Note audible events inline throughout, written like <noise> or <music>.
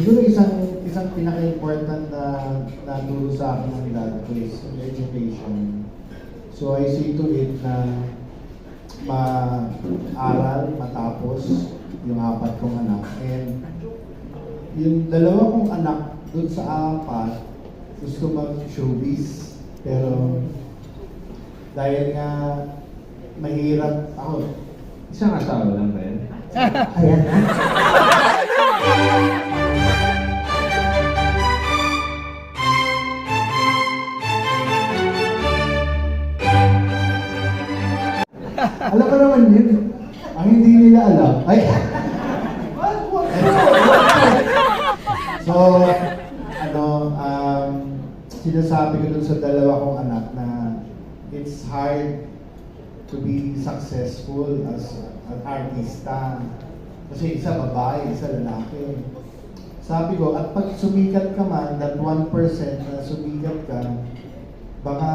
siguro isang isang pinaka-important na naturo sa akin ng dad ko is education. So I see to it na ma-aral, matapos yung apat kong anak. And yung dalawa kong anak dun sa apat, gusto mag-showbiz. Pero dahil nga mahirap ako, Isang asawa lang ba yan? ayan na. <laughs> naman yun. Ang hindi nila alam. Ay! so, ano, um, sinasabi ko dun sa dalawa kong anak na it's hard to be successful as an artista. Kasi isa babae, isa lalaki. Sabi ko, at pag sumikat ka man, that 1% na sumikat ka, baka,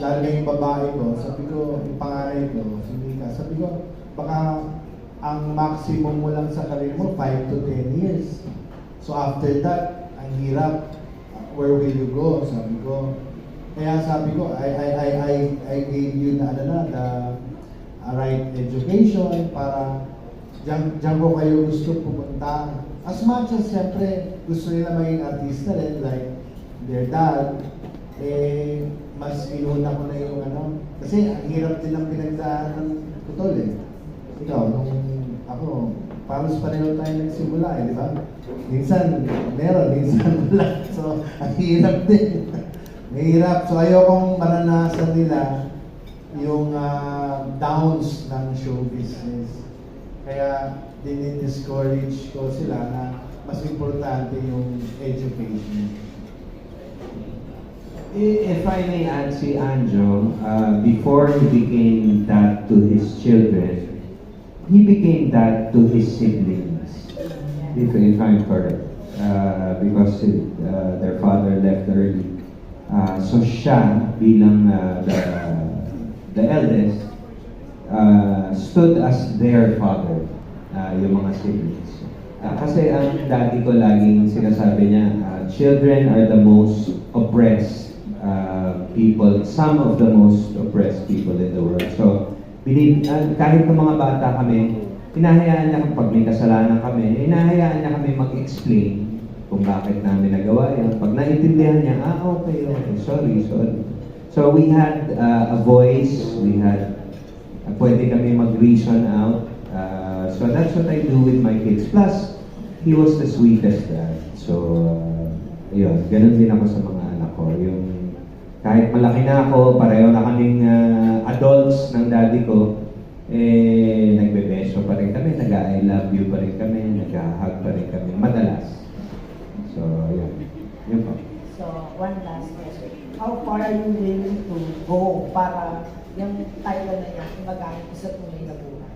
lalo na yung babae ko, sabi ko, yung pangalan ko, sumikat, sabi ko, baka ang maximum mo lang sa career mo, 5 to 10 years. So after that, ang hirap, where will you go? Sabi ko, kaya sabi ko, I, I, I, I, I gave you na, ano na, the uh, right education para diyan, diyan ko kayo gusto pumunta. As much as siyempre gusto nila maging artista rin, like their dad, eh, mas inuna ko na yung ano. Kasi ang hirap din ang pinagdaanan ng putol eh. Ikaw, nung ako, paros pareho tayo nagsimula eh, di ba? Minsan meron, minsan <laughs> wala. So, ang hirap din. Mahirap. So, ayokong maranasan nila yung ah, downs ng show business. Kaya, dinidiscourage ko sila na mas importante yung education. If I may add si Anjo, uh, before he became that to his children, he became that to his siblings, if, if I'm correct. Uh, because uh, their father left early. Uh, so siya, bilang uh, the, the eldest, uh, stood as their father, uh, yung mga siblings. Uh, kasi ang daddy ko laging sinasabi niya, uh, children are the most oppressed people, some of the most oppressed people in the world. So, binib, uh, kahit ng mga bata kami, hinahayaan niya pag may kasalanan kami, hinahayaan niya kami mag-explain kung bakit namin nagawa yan. Pag naintindihan niya, ah, okay, okay, sorry, sorry. So, we had uh, a voice, we had, uh, pwede kami mag-reason out. Uh, so, that's what I do with my kids. Plus, he was the sweetest dad. So, uh, yun, ganun din ako sa mga anak ko. Yung kahit malaki na ako, pareho na kaming uh, adults ng daddy ko, eh, nagbebeso pa rin kami, nag-I love you pa rin kami, nag-hug pa rin kami, madalas. So, yun. Yun po. So, one last question. How far are you willing to go para yung title na yan, magamit ko sa tunay na buhay?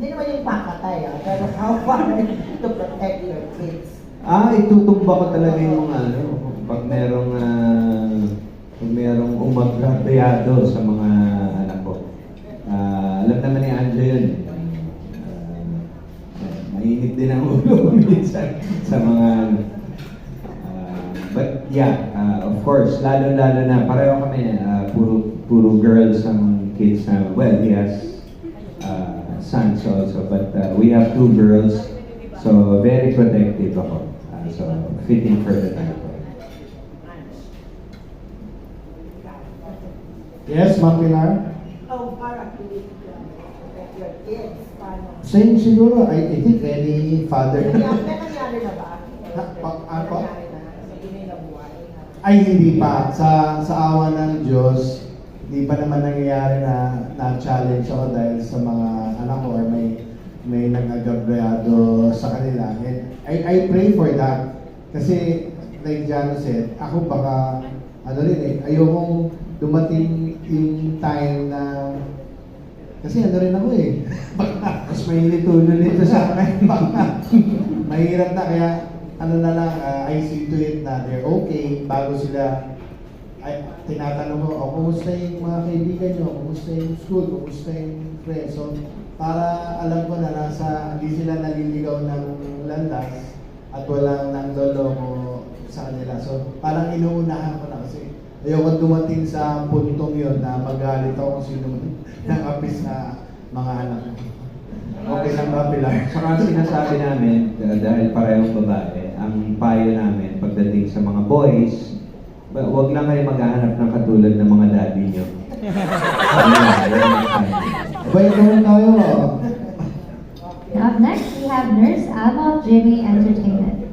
Hindi naman yung pakatay, ah, pero how far to protect your kids? Ah, itutumba ko talaga yung ano, pag merong, ah, pag merong umagrabyado sa mga anak ko. Ah, alam naman ni Anjo yun. Ah, mainit din ang <laughs> ulo minsan sa mga. Ah, but yeah, ah, of course, lalo-lalo na, pareho kami, ah, puro, puro girls ang kids na, well, he has uh, sons also, but uh, we have two girls, so very protective ako. Uh, so fitting for the time. Yes, Ma'am Pilar? Willing to protect your kids? Paano? Same siguro, I, I think any father. Nangyari, nangyari na ba? Ha, pa- ako? Nangyari na sa tunay na buhay? Ay, hindi pa. Sa, sa awa ng Diyos, hindi pa naman nangyayari na na-challenge ako dahil sa mga anak ko or may may nag-agabrado sa kanila. And I, I pray for that. Kasi, like Jano said, ako baka, ano rin eh, ayokong dumating yung time na kasi ano rin ako eh. <laughs> Baka, Mas mahilig tulo nito sa akin. <laughs> mahirap na kaya ano na lang, ah, I see to it na they're okay bago sila ay, tinatanong ko, oh, kumusta yung mga kaibigan nyo, kumusta yung school, kumusta yung friends. So, para alam ko na nasa, hindi sila naliligaw ng landas, at walang nangloloko sa kanila. So, parang inuunahan ko na kasi ayoko dumating sa puntong yon na magalit ako kung sino ng <laughs> apis na mga anak ko. Okay lang ba, Pilar? Saka ang sinasabi namin, uh, dahil parehong babae, ang payo namin pagdating sa mga boys, ba- wag lang kayo maghahanap ng katulad ng mga daddy nyo. Abay, naman tayo. ah. Up next, we have Nurse Ava Jimmy Entertainment.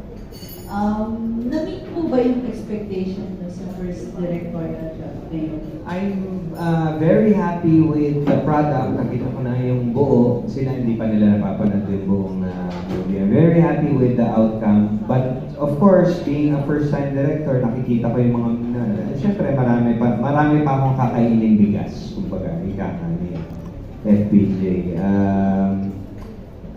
Um, na-meet po ba yung expectation na sa first directorial job na yun? I'm uh, very happy with the product. Nakita ko na yung buo. Sila hindi pa nila napapanood yung buong uh, movie. I'm very happy with the outcome. But of course, being a first-time director, nakikita ko yung mga... Uh, Siyempre, marami pa, marami pa akong kakainin bigas. Kumbaga, ika nga ni FPJ. Um,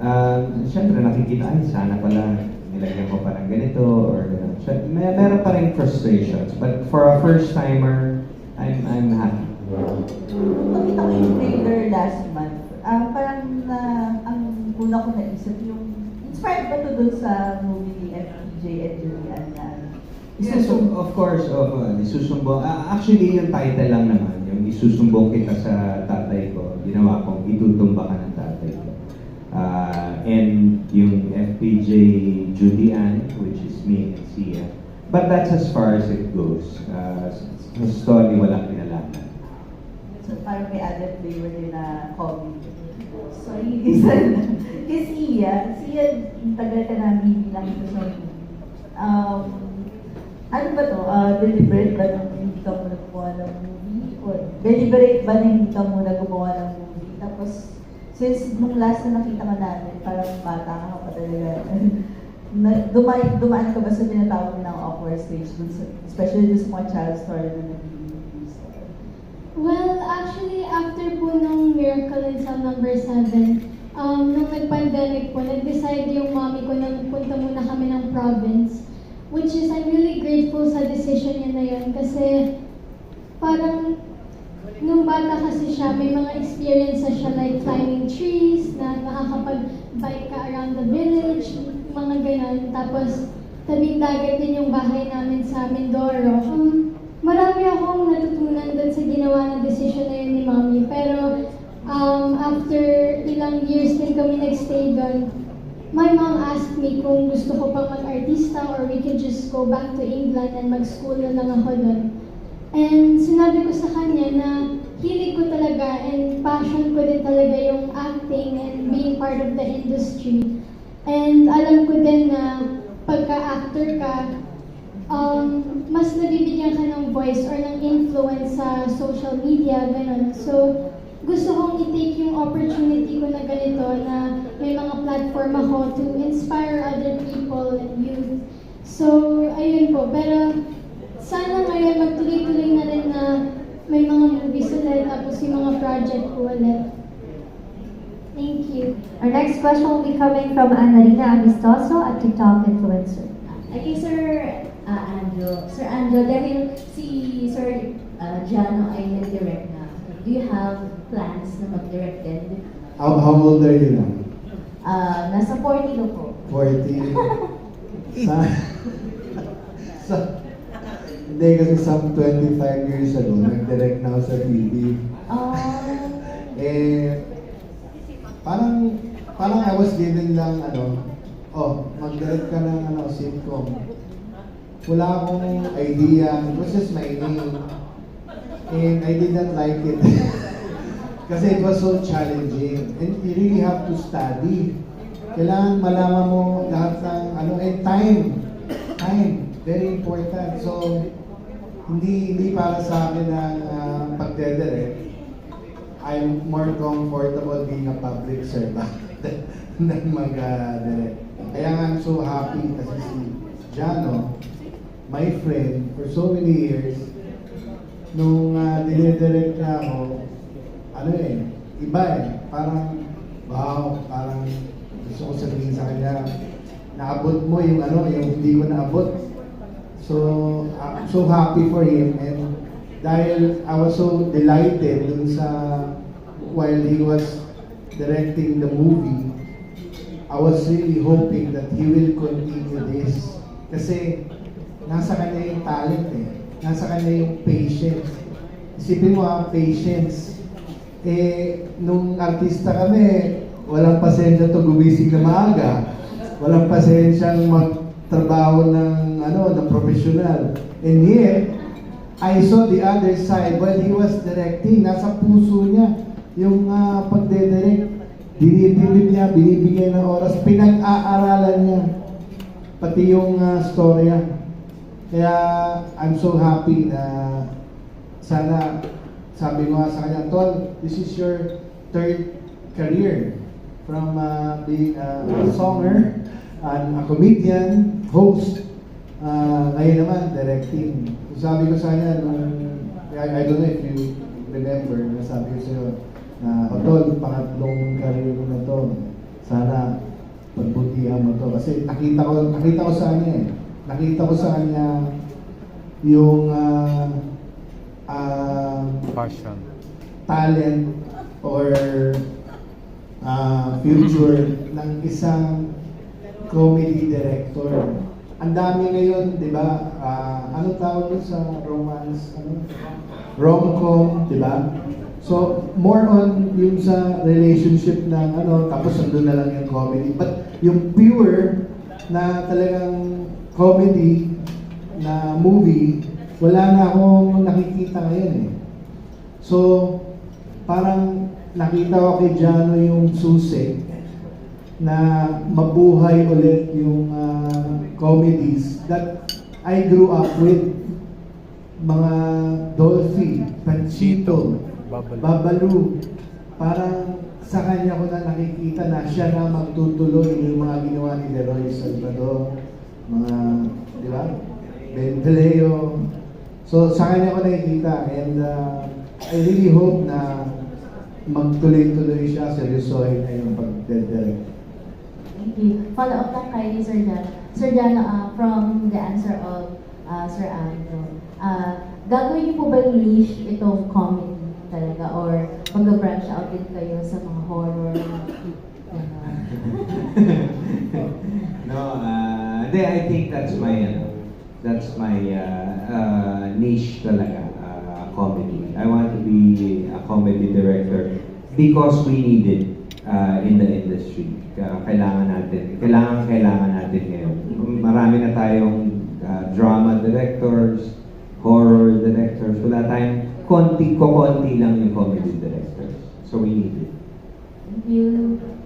um, Siyempre, nakikita, ay, sana pala nilagyan ko parang ganito or gano'n. So, may, meron pa rin frustrations. But for a first-timer, I'm, I'm happy. Nakita ko yung trailer last month. Ah, parang na, ang una ko naisip yung, inspired ba to dun sa movie ni FJ and Julian na Yes, of, of course, of, uh, isusumbong. ah, actually, yung title lang naman, yung isusumbong kita sa tatay ko, ginawa kong itutumba ka ng tatay ko. Ah, and yung FPJ Julian, which is me Sia. But that's as far as it goes. Uh, sa story, walang kinalaman. So parang may added flavor din na comedy. Sorry. Kasi Iya, si Iya, tagal ka namin nakita sa. Um, ano ba to? Uh, deliberate ba nung hindi ka muna gumawa ng movie? Or deliberate ba na hindi ka muna gumawa ng movie? Tapos, since nung last na nakita ka namin, parang bata ka pa talaga. <laughs> na, dumaan, ka ba sa tinatawag ng awkward stage, especially dun sa mga child story na naging? Well, actually, after po ng Miracle in Cell number 7, um, nung nag-pandemic po, nag-decide yung mommy ko na punta muna kami ng province. Which is, I'm really grateful sa decision niya na yun kasi parang nung bata kasi siya, may mga experiences siya like climbing trees, na nakakapag-bike ka around the village, mga ganun. Tapos, tabing dagat din yung bahay namin sa Mindoro. Um, marami akong natutunan doon sa ginawa na decision na yun ni Mommy. Pero um, after ilang years din kami nagstay doon, my mom asked me kung gusto ko pang mag-artista or we can just go back to England and mag-school na lang ako doon. And sinabi ko sa kanya na hilig ko talaga and passion ko din talaga yung acting and being part of the industry. And alam ko din na pagka-actor ka, um, mas nabibigyan ka ng voice or ng influence sa social media, ganun. So, gusto kong i-take yung opportunity ko na ganito na may mga platform ako to inspire other people and youth. So, ayun po. Pero, sana ngayon magtuloy-tuloy na rin na may mga movies ulit tapos yung mga project ko ulit. Thank you. Our next question will be coming from Annalena Amistoso, a TikTok influencer. Okay, Sir uh, Andrew. Sir Andrew, dahil si Sir uh, Jano ay nag-direct na, do you have plans na mag-direct din? How, how old are you now? Uh, nasa 40 na po. 40. <laughs> sa, sa, hindi kasi some 25 years ago, nag-direct na ako sa TV. Um, Eh, parang, parang I was given lang, ano, oh, mag-direct ka ng, ano, sitcom. Wala akong idea. It was just my name. And I did not like it. <laughs> Kasi it was so challenging. And you really have to study. Kailangan malaman mo lahat ng, ano, and time. Time. Very important. So, hindi hindi para sa akin ang uh, pagdedirect. I'm more comfortable being a public servant <laughs> than mag-direct. Kaya nga I'm so happy kasi si Jano, my friend, for so many years, nung uh, dinidirect na ako, ano eh, iba eh, parang, wow, parang gusto ko sabihin sa kanya, naabot mo yung ano, yung hindi ko naabot. So, I'm so happy for him and dahil I was so delighted dun sa while he was directing the movie I was really hoping that he will continue this. Kasi nasa kanya yung talent eh. Nasa kanya yung patience. Isipin mo ang patience. Eh, nung artista kami, walang pasensya to gumising na maaga. Walang pasensyang magtrabaho ng, ano, ng professional. And yet, I saw the other side while he was directing. Nasa puso niya yung uh, pagdedirect. Dinitibid niya, binibigay ng oras, pinag-aaralan niya. Pati yung uh, storya. Kaya I'm so happy na sana sabi nga sa kanya, Tol, this is your third career from uh, being a songer and a comedian, host, uh, ngayon naman, directing. Sabi ko sa kanya, I, I don't know if you remember, sabi ko sa'yo, na, o Tol, pangatlong career mo na to. Sana pagbutihan mo to. Kasi nakita ko, nakita ko sa kanya eh. Nakita ko sa kanya yung ah, ah, Passion. talent or uh, future ng isang comedy director. Ang dami ngayon, di ba? Ah, ano tawag sa romance? Ano? Rom-com, di ba? So, more on yung sa relationship ng ano, tapos nandun na lang yung comedy. But yung pure na talagang comedy na movie, wala na akong nakikita ngayon eh. So, parang nakita ko kay Jano yung susi na mabuhay ulit yung ah, comedies that I grew up with. Mga Dolphy, Panchito, Babalu. Babalu. Parang sa kanya ko na nakikita na siya na magtutuloy yung mga ginawa ni Leroy Salvador, mga, di ba? Ben Vallejo. So sa kanya ko nakikita and uh, I really hope na magtuloy-tuloy siya, seryosohin na yung pag-direct. Thank you. Follow up lang kay Sir Jano. Sir Jano, uh, from the Sir Andrew, uh, gagawin niyo po ba yung niche itong comedy talaga or mag-branch out din kayo sa mga horror? Ganon. <laughs> no, uh, hindi, I think that's my, ano, that's my uh, uh, niche talaga, uh, comedy. I want to be a comedy director because we need it uh, in the industry. Kailangan natin, kailangan, kailangan natin ngayon. Marami na tayong drama directors, horror directors. Wala tayong konti, ko konti lang yung comedy directors. So we need it. Thank you.